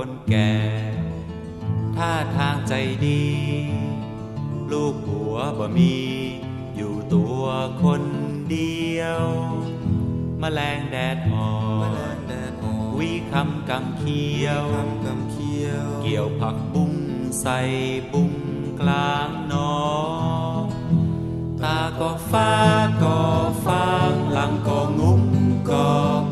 คนแก่ท่าทางใจดี ลูกผัวบ่มี อยู่ตัวคนเดียวมแมลงแดดอ่อน ดอ่อนวิคำกำเขียวคำกำเขียว เกี่ยวผักบุ้งใส่บุ้งกลางหนองตาก็ฟ้าก็ฟางหลังก็งุ้มก็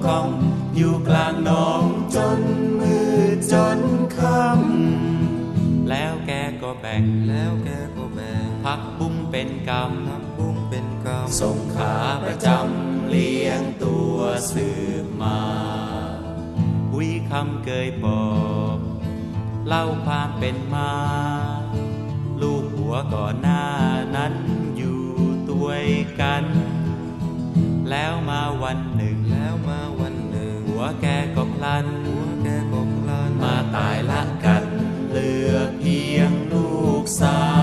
กอง อยู่กลางหนองจนมืดจนค่ำแล้วแกก็แบ่งแล้วแกก็แบ่งผักบุ้งเป็นกำผักบุ้งเป็นกำส่งขาประจำเลี้ยงตัวสืบมาวิ คำเกยบอก เล่าความเป็นมา ลูกหัวก่อนหน้านั้นอยู่ตัวกัน แล้วมาวันหนึ่งแล้วมาวันหนึ่ง หัวแกก็พลันหัวแกก็พลัน มาตายละกัน เหลือเพียงลูกสาว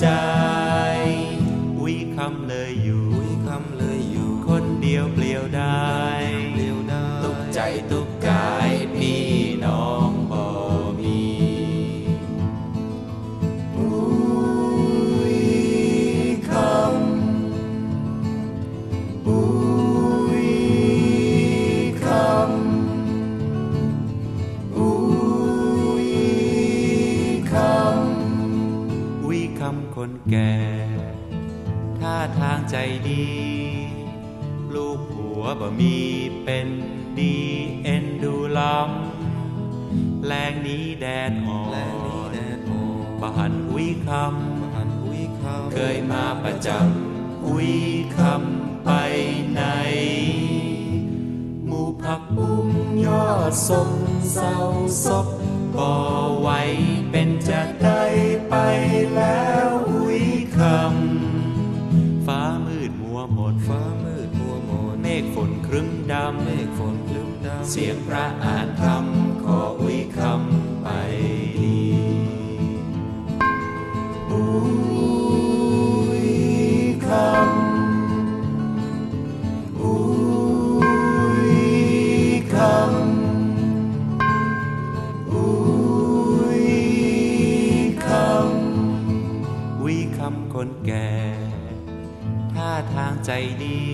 ใจอุ้ยคำเลยอยู่อุ้ยคำเลยอยู่ คนเดียวเปลี่ยวได้เปลี่ยวได้ตุกใจตุกกายพี่น้อง คำคนแก่ ท่าทางใจดี ลูกหัวบ่มีเป็นดีเอ็นดูล้ำแรงนี้แดดอ่อแรงนี้แดนดอ่อนบหันอุ้ยคมาหันอุ้ยคำำเคยมาประจำอุ้ยคำไปไหนหมู่ผักบุ้งยอดสมเศร้าศพบ่ไหวเป็นจะได้ไปแล้วอุ้ยคำฟ้ามืดมัวหมดฟ้ามืดมัวมนเมฆฝนครึ้มดำเมฆฝนครึ้มดำเสียงพระอ่านคำขอ คำคนแก่ ท่าทางใจดี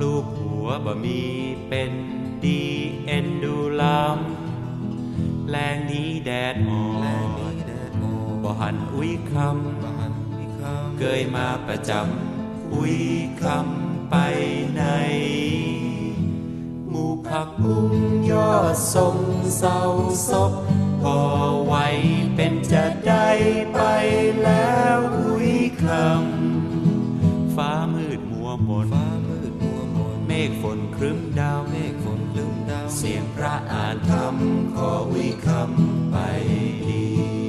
ลูกหัวบ่มีเป็นดีเอ็นดูลำแรงนี้แดดอ่อแรงนนี้แดดอ่อนบ่หันอุ้ยคำเกยมาประจำอุ้ยคำไปไหนหมู่ผักบุ้งยอดสมเศร้าศพพอไหว รึ้มดาวเมฆฝนลึมดาว เสียงพระอ่านธรรมขอวิคำไปดี